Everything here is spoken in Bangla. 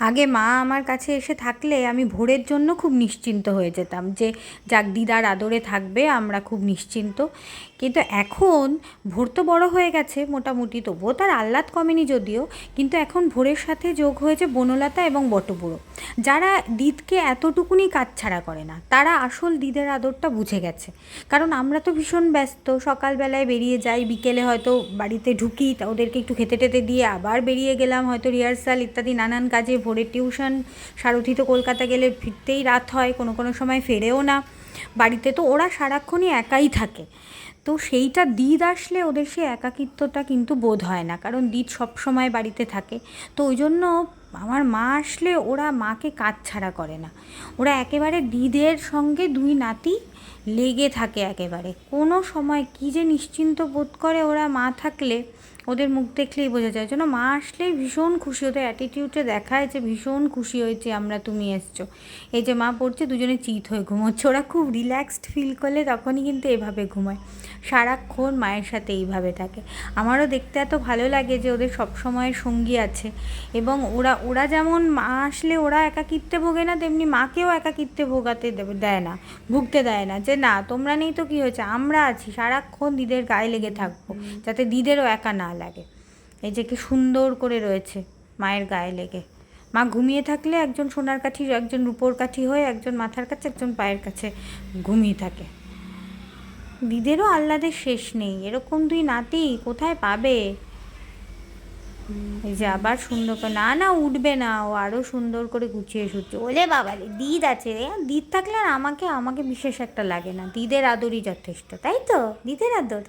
আগে মা আমার কাছে এসে থাকলে আমি ভোরের জন্য খুব নিশ্চিন্ত হয়ে যেতাম যে, যাক, দিদার আদরে থাকবে, আমরা খুব নিশ্চিন্ত। কিন্তু এখন ভোর তো বড় হয়ে গেছে মোটামুটি, তবুও তার আহ্লাদ কমেনি যদিও, কিন্তু এখন ভোরের সাথে যোগ হয়েছে বনলতা এবং বটবুড়ো। যারা দিদকে এতটুকুনি কাজ ছাড়া করে না, তারা আসল দিদের আদরটা বুঝে গেছে। কারণ আমরা তো ভীষণ ব্যস্ত, সকালবেলায় বেরিয়ে যাই, বিকেলে হয়তো বাড়িতে ঢুকি, তা ওদেরকে একটু খেতে টেতে দিয়ে আবার বেরিয়ে গেলাম, হয়তো রিহার্সাল ইত্যাদি নানান কাজে ভোরের টিউশন, সারথি তো কলকাতা গেলে ফিরতেই রাত হয়, কোনো কোনো সময় ফেরেও না। বাড়িতে তো ওরা সারাক্ষণই একাই থাকে। তো সেইটা দিদ আসলে ওদের সে একাকিত্বটা কিন্তু বোধ হয় না, কারণ দিদ সবসময় বাড়িতে থাকে। তো ওই জন্য আমার মা আসলে ওরা মাকে কাজ ছাড়া করে না। ওরা একেবারে দিদের সঙ্গে দুই নাতি লেগে থাকে একেবারে। কোনো সময় কী যে নিশ্চিন্ত বোধ করে ওরা মা থাকলে ওদের মুখ দেখলেই বোঝা যায়। যেন মা আসলেই ভীষণ খুশি। ওদের অ্যাটিটিউডে দেখায় যে ভীষণ খুশি হয়েছে আমরা, তুমি এসছো। এই যে মা পড়ছে, দুজনে চিত হয়ে ঘুমোচ্ছে। ওরা খুব রিল্যাক্সড ফিল করলে তখনই কিন্তু এভাবে ঘুমায়। সারাক্ষণ মায়ের সাথে এইভাবে থাকে। আমারও দেখতে এত ভালো লাগে যে ওদের সব সময় সঙ্গী আছে। এবং ওরা ওরা যেমন মা আসলে ওরা একাকিত্বে ভোগে না, তেমনি মাকেও একাকিত্বে ভোগাতে দেয় না, ভুগতে দেয় না যে না, তোমরা নেই তো কী হয়েছে? আমরা আছি, সারাক্ষণ দিদের গায়ে লেগে থাকব। যাতে দিদেরও একা না লাগে। এই যে কি সুন্দর করে রয়েছে মায়ের গায়ে লেগে। মা ঘুমিয়ে থাকলে একজন সোনার কাঠি, একজন রূপোর কাঠি হয়ে একজন মাথার কাছে, একজন পায়ের কাছে ঘুমিয়ে থাকে। দিদেরও আহ্লাদের শেষ নেই। এরকম দুই নাতি কোথায় পাবে? এই যে আবার সুন্দর করে না না, উঠবে না। ও আরও সুন্দর করে গুছিয়ে শুচ্ছে। ওলে বাবা রে দিদ আছে রে। দিদ থাকলে আর আমাকে আমাকে বিশেষ একটা লাগে না। দিদের আদরই যথেষ্ট, তাই তো? দিদের আদর।